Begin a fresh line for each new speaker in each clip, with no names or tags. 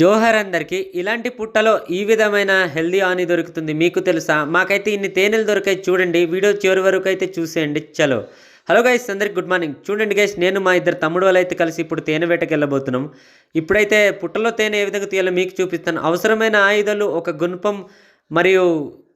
జోహర్ అందరికీ ఇలాంటి పుట్టలో ఈ విధమైన హెల్దీ ఆని దొరుకుతుంది మీకు తెలుసా? మాకైతే ఇన్ని తేనెలు దొరికాయి చూడండి వీడియో చివరి వరకు అయితే చూసేయండి చలో. హలో గైస్ అందరికి గుడ్ మార్నింగ్. చూడండి గైస్ నేను మా ఇద్దరు తమ్ముడు వాళ్ళు అయితే కలిసి ఇప్పుడు తేనె వేటకి వెళ్ళబోతున్నాం ఇప్పుడైతే పుట్టలో తేనె ఏ విధంగా తీయాలో మీకు చూపిస్తాను. అవసరమైన ఆయుధాలు ఒక గుణపం మరియు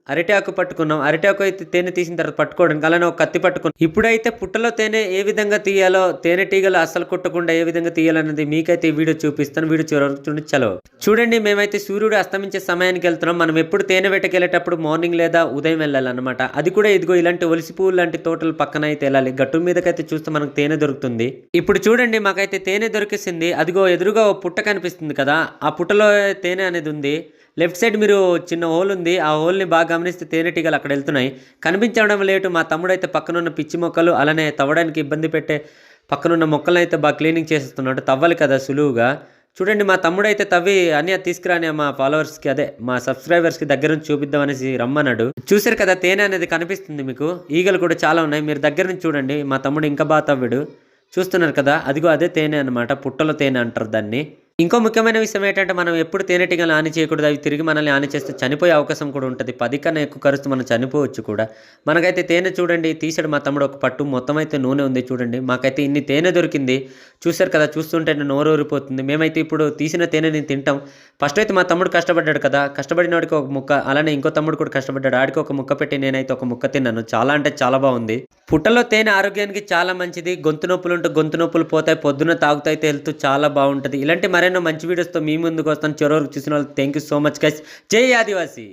అరిటాకు పట్టుకున్నాం. అరిటాకు అయితే తేనె తీసిన తర్వాత పట్టుకోవడానికి అలానే ఒక కత్తి పట్టుకున్నాం. ఇప్పుడైతే పుట్టలో తేనె ఏ విధంగా తీయాలో తేనెటీగలు అసలు కుట్టకుండా ఏ విధంగా తీయాలన్నది మీకైతే ఈ వీడియో చూపిస్తాను. వీడియో చూడండి. చలో. చూడండి మేమైతే సూర్యుడు అస్తమించే సమయానికి వెళ్తున్నాం. మనం ఎప్పుడు తేనె వేటకి వెళ్ళేటప్పుడు మార్నింగ్ లేదా ఉదయం వెళ్ళాలన్నమాట. అది కూడా ఇదిగో ఇలాంటి ఒలిసి పువ్వు లాంటి తోటల పక్కన అయితే వెళ్ళాలి. గట్టు మీదకైతే చూస్తే మనకు తేనె దొరుకుతుంది. ఇప్పుడు చూడండి మాకైతే తేనె దొరికేసింది. అదిగో ఎదురుగా ఓ పుట్ట కనిపిస్తుంది కదా. ఆ పుట్టలో తేనె అనేది ఉంది. లెఫ్ట్ సైడ్ మీరు చిన్న హోల్ ఉంది. ఆ హోల్ని బాగా గమనిస్తే తేనెటీగలు అక్కడ వెళ్తున్నాయి. కనిపించడం లేటు మా తమ్ముడైతే పక్కనున్న పిచ్చి మొక్కలు అలానే తవ్వడానికి ఇబ్బంది పెట్టే పక్కనున్న మొక్కలను అయితే బాగా క్లీనింగ్ చేస్తున్నాడు తవ్వాలి కదా సులువుగా. చూడండి మా తమ్ముడైతే తవ్వి అన్నీ తీసుకురాని మా ఫాలోవర్స్కి అదే మా సబ్స్క్రైబర్స్కి దగ్గర నుంచి చూపిద్దాం అనేసి రమ్మన్నాడు. చూసారు కదా తేనె అనేది కనిపిస్తుంది మీకు. ఈగలు కూడా చాలా ఉన్నాయి. మీరు దగ్గర నుంచి చూడండి. మా తమ్ముడు ఇంకా బాగా తవ్విడు. చూస్తున్నారు కదా అదిగో అదే తేనె అనమాట పుట్టలో తేనె అంటారు దాన్ని. ఇంకో ముఖ్యమైన విషయం ఏంటంటే మనం ఎప్పుడు తేనెటీగలు హాని చేయకూడదు అవి తిరిగి మనల్ని హాని చేస్తే చనిపోయే అవకాశం కూడా ఉంటుంది. పది కన్నా ఎక్కువ కరుస్తూ మనం చనిపోవచ్చు కూడా. మనకైతే తేనె చూడండి తీసాడు మా తమ్ముడు ఒక పట్టు మొత్తం అయితే నూనె ఉంది చూడండి. మాకైతే ఇన్ని తేనె దొరికింది. చూశారు కదా చూస్తుంటే నోరు ఊరిపోతుంది. మేమైతే ఇప్పుడు తీసిన తేనెని తింటాం. ఫస్ట్ అయితే మా తమ్ముడు కష్టపడ్డాడు కదా. కష్టపడిన వాడికి ఒక ముక్క అలానే ఇంకో తమ్ముడు కూడా కష్టపడ్డాడు. ఆడికి ఒక ముక్క పెట్టి నేనైతే ఒక ముక్క తిన్నాను. చాలా అంటే చాలా బాగుంది. పుట్టలో తేనె ఆరోగ్యానికి చాలా మంచిది. గొంతు నొప్పులు ఉంటే గొంతు నొప్పులు పోతాయి. పొద్దున తాగుతాయితే హెల్త్ చాలా బాగుంటుంది. ఇలాంటి మరెన్నో మంచి వీడియోస్తో మీ ముందుకు వస్తాను. చివరికి చూసిన వాళ్ళు thank you so much guys జై ఆదివాసి.